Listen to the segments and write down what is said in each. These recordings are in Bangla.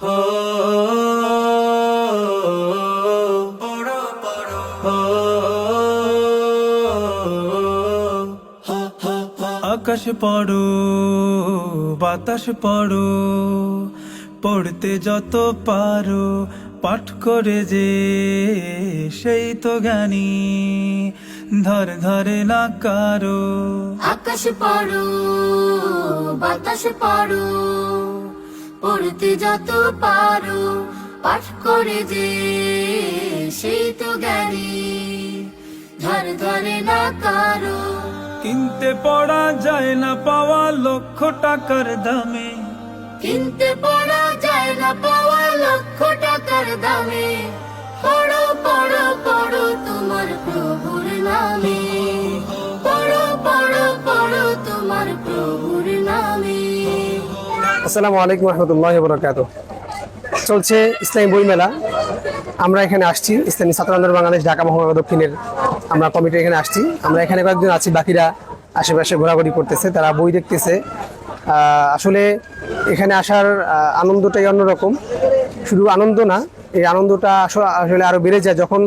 আকাশ পড়ো বাতাস পড়ো পড়তে যত পারো পাঠ করে যে সেই তো জ্ঞানী। ধর ধরে না কারও। আকাশ পড়ো বাতাস পড়ো। পড়তে যত পারো পাঠ করে যে সেই তো জ্ঞানী। ধর ধরে না কারও। কিনতে পড়া যায় না পাওয়া লক্ষ টাকার দামে। কিনতে পড়া যায় না পাওয়া লক্ষ টাকার দামে। পড়ো পড়ো পড়ো তোমার প্রভুর নামে। পড়ো পড়ো পড়ো তোমার প্রভুর আসসালামু আলাইকুম রহমতুল্লাহ বরকাত চলছে ইসলামী বই মেলা আমরা এখানে আসছি, ইসলামী ছাত্র আন্দোলন বাংলাদেশ ঢাকা মহানগর দক্ষিণের আমরা কমিটি এখানে আসছি। আমরা এখানে কয়েকজন আছি, বাকিরা আশেপাশে ঘোরাঘুরি করতেছে, তারা বই দেখতেছে। আসলে এখানে আসার আনন্দটাই অন্যরকম। শুধু আনন্দ না, এই আনন্দটা আস- আসলে আরও বেড়ে যায় যখন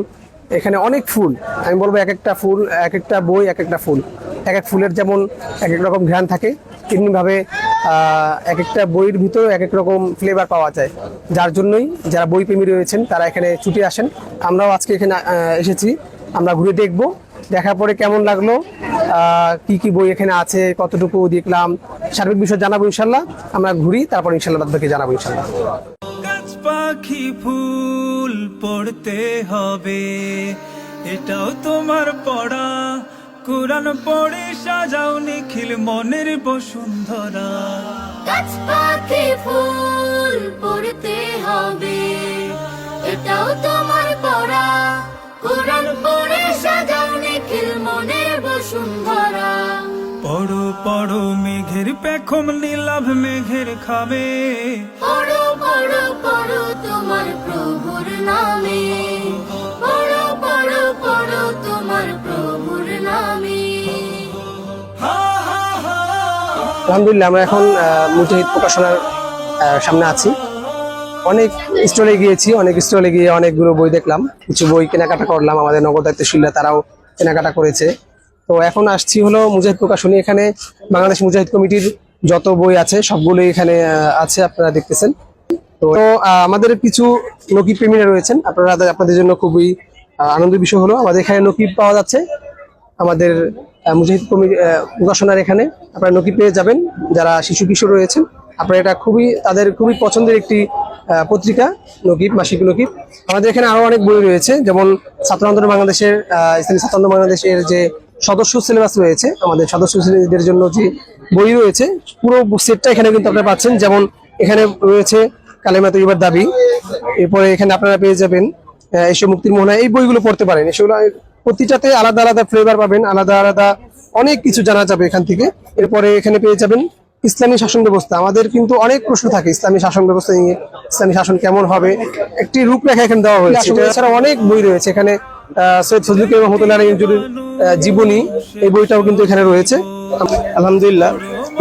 এখানে অনেক ফুল, আমি বলব এক একটা ফুল, এক একটা বই, এক একটা ফুল। এক এক ফুলের যেমন এক এক রকম ঘ্রাণ থাকে, তেমনিভাবে এক একটা বইয়ের ভিতরে এক এক রকম ফ্লেভার পাওয়া যায়। যার জন্যই যারা বই প্রেমী রয়েছেন, তারা এখানে ছুটে আসেন। আমরাও আজকে এখানে এসেছি। আমরা ঘুরে দেখব, দেখার পরে কেমন লাগল কি কি বই এখানে আছে, কতটুকু দেখলাম, সার্বিক বিষয় জানাব ইনশাল্লাহ। আমরা ঘুরি, তারপর ইনশাল্লাহ বাদ জানাব ইনশাল্লাহ। পাখি ফুল পড়তে হবে, এটাও তোমার পড়া কোরআন পড়ে সাজাও নিখিল মনের বসুন্ধরা। গাছ পাখি ফুল পড়তে হবে এটাও তোমার পড়া। কোরআন পড়ে সাজাও নিখিল মনের বসুন্ধরা। পড়ো পড়ো মেঘের পেখম নীলাভ মেঘের খাবে। পড়ো পড়ো আলহামদুলিল্লাহ, আমরা এখন মুজাহিদ প্রকাশনার সামনে আছি। অনেক স্টলে গিয়েছি, অনেক স্টলে গিয়ে অনেকগুলো বই দেখলাম। কিছু বই কেনাকাটা করলাম, আমাদের নগর দায়িত্বশীলরা তারাও কেনাকাটা করেছে। তো এখন আসছি হলো মুজাহিদ প্রকাশনী। এখানে বাংলাদেশ মুজাহিদ কমিটির যত বই আছে, সবগুলোই এখানে আছে, আপনারা দেখতেছেন। তো আমাদের কিছু নকিব প্রেমীরা রয়েছেন। আপনারা, আপনাদের জন্য খুবই আনন্দের বিষয় হলো, আমাদের এখানে নকিব পাওয়া যাচ্ছে। আমাদের মুজাহিদ আহ, প্রকাশনার এখানে আপনারা নকি পেয়ে যাবেন যারা শিশু কিশোর রয়েছেন। আপনারা এটা খুবই তাদের খুবই পছন্দের একটি পত্রিকা নকিব মাসিক নকিব। আমাদের এখানে আরও অনেক বই রয়েছে যেমন ছাত্র বাংলাদেশের ইসলামী ছাত্র বাংলাদেশের যে সদস্য সিলেবাস রয়েছে আমাদের সদস্য শ্রেণীদের জন্য যে বই রয়েছে পুরো সেটটা এখানে কিন্তু আপনারা পাচ্ছেন। যেমন এখানে রয়েছে কালেমা তৈবার দাবি। এরপরে এখানে আপনারা পেয়ে যাবেন এসব মুক্তির মোহনা এই বইগুলো পড়তে পারেন। এসবগুলো প্রতিটাতে আলাদা আলাদা ফ্লেভার পাবেন আলাদা আলাদা অনেক কিছু জানা যাবে এখান থেকে। এরপরে এখানে পেয়ে যাবেন ইসলামী শাসন ব্যবস্থা। আমাদের কিন্তু অনেক প্রশ্ন থাকে ইসলামী শাসন ব্যবস্থা নিয়ে ইসলামী শাসন কেমন হবে? একটি রূপরেখা এখানে দেওয়া হয়েছে। এছাড়া অনেক বই রয়েছে। এখানে সৈয়দ ফজলুল করিম রহমতুল্লাহ জীবনী এই বইটাও কিন্তু এখানে রয়েছে। আলহামদুলিল্লাহ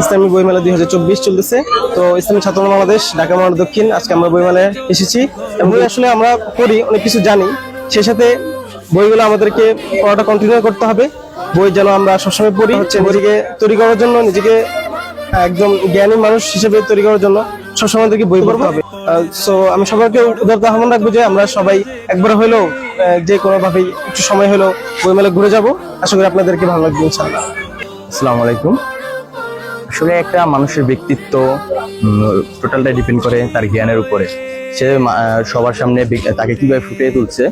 ইসলামী বইমেলা দুই হাজার চব্বিশ চলতেছে। তো ইসলামী ছাত্র বাংলাদেশ ঢাকা মহানগর দক্ষিণ আজকে আমরা বইমেলায় এসেছি। এবং বই আসলে আমরা পড়ি অনেক কিছু জানি। সেই সাথে বইগুলো আমাদেরকে পড়াটা কন্টিনিউ করতে হবে। বই যেন আমরা সবসময় পড়ি হচ্ছে নিজেকে তৈরি করার জন্য নিজেকে একদম জ্ঞানী মানুষ হিসেবে তৈরি করার জন্য সবসময় আমাদেরকে বই পড়তে হবে। সো আমি সবাইকে উদারতা আহ্বান রাখব যে আমরা সবাই একবার হলেও যে কোনোভাবেই একটু সময় হলেও বইমেলা ঘুরে যাব। আশা করি আপনাদেরকে ভালো লাগবে ইনশাআল্লাহ। আসসালামু আলাইকুম। আসলে একটা মানুষের ব্যক্তিত্ব টোটালটা ডিপেন্ড করে তার জ্ঞানের উপরে। সে সবার সামনে তাকে কীভাবে ফুটিয়ে তুলছে,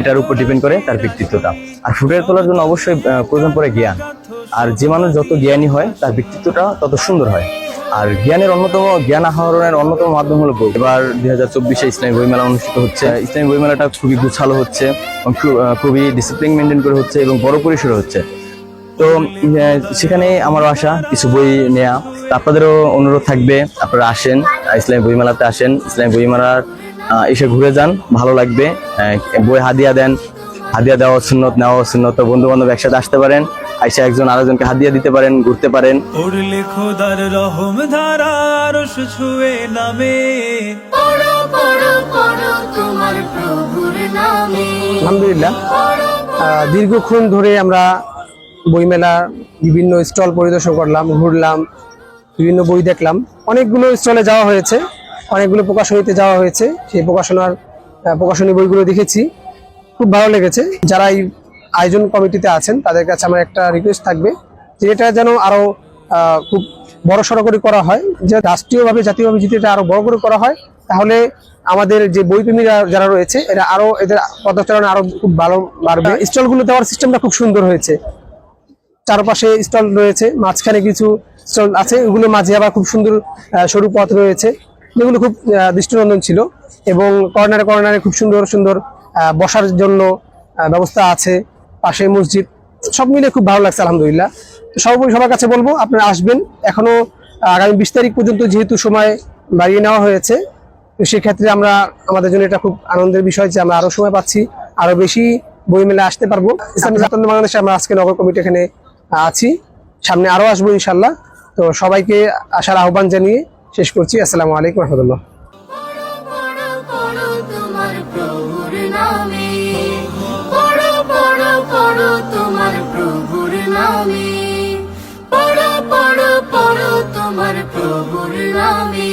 এটার উপর ডিপেন্ড করে তার ব্যক্তিত্বটা। আর ফুটিয়ে তোলার জন্য অবশ্যই প্রয়োজন পড়ে জ্ঞান। আর যে মানুষ যত জ্ঞানী হয়, তার ব্যক্তিত্বটা তত সুন্দর হয়। আর জ্ঞানের অন্যতম, জ্ঞান আহরণের অন্যতম মাধ্যম হলো বই। এবার দুই হাজার চব্বিশে ইসলামী বইমেলা অনুষ্ঠিত হচ্ছে। ইসলামী বইমেলাটা খুবই গুছালো হচ্ছে খুবই ডিসিপ্লিন মেনটেন করে হচ্ছে এবং বড় পরিসরে হচ্ছে। তো সেখানে আমারও আশা, কিছু বই নেয়া। আপনাদেরও অনুরোধ থাকবে, আপনারা আসেন। ইসলামী বইমেলাতে আসেন। ইসলামী বইমেলার এসে ঘুরে যান ভালো লাগবে। বই হাদিয়া দেন হাদিয়া দেওয়া সুন্নত নেওয়া সুন্নত বন্ধু বান্ধব একসাথে আসতে পারেন আইসা একজন আরেকজনকে হাদিয়া দিতে পারেন ঘুরতে পারেন। উড়লে খোদার রহম ধারার নামে। পড়ো পড়ো পড়ো তোমার প্রভুর নামে। আলহামদুলিল্লাহ। দীর্ঘক্ষণ ধরে আমরা বইমেলার বিভিন্ন স্টল পরিদর্শন করলাম ঘুরলাম বিভিন্ন বই দেখলাম। অনেকগুলো স্টলে যাওয়া হয়েছে, অনেকগুলো প্রকাশনীতে যাওয়া হয়েছে। সেই প্রকাশনার প্রকাশনী বইগুলো দেখেছি। খুব ভালো লেগেছে। যারা এই আয়োজন কমিটিতে আছেন, তাদের কাছে আমার একটা রিকোয়েস্ট থাকবে যে এটা যেন আরও খুব বড় সড়ো করে করা হয়, যে রাষ্ট্রীয়ভাবে জাতীয়ভাবে যদি এটা আরও বড় করে করা হয়। তাহলে আমাদের যে বইপ্রেমীরা যারা রয়েছে, এরা আরও এদের পদচারণা আরও খুব ভালো বাড়বে। স্টলগুলো দেওয়ার সিস্টেমটা খুব সুন্দর হয়েছে। চারপাশে স্টল রয়েছে, মাঝখানে কিছু স্টল আছে ওগুলো মাঝে আবার খুব সুন্দর সরু পথ রয়েছে। যেগুলো খুব দৃষ্টিনন্দন ছিল এবং কর্নারে কর্নারে খুব সুন্দর সুন্দর বসার জন্য ব্যবস্থা আছে পাশে মসজিদ। সব মিলে খুব ভালো লাগছে, আলহামদুলিল্লাহ। সর্বোপরি সবার কাছে বলব, আপনারা আসবেন। এখনও আগামী বিশ তারিখ পর্যন্ত যেহেতু সময় বাড়িয়ে নেওয়া হয়েছে সেক্ষেত্রে আমরা, আমাদের জন্য এটা খুব আনন্দের বিষয় যে আমরা আরও সময় পাচ্ছি আরও বেশি বই মেলে আসতে পারব। ইসলামী বাংলাদেশে আমরা আজকে নগর কমিটি এখানে আছি। সামনে আরও আসব ইনশাল্লাহ। তো সবাইকে আসার আহ্বান জানিয়ে শেষ করছি। আসসালামু আলাইকুম রহমতুল্লাহ। নামে। তোমার প্রভুর নামে।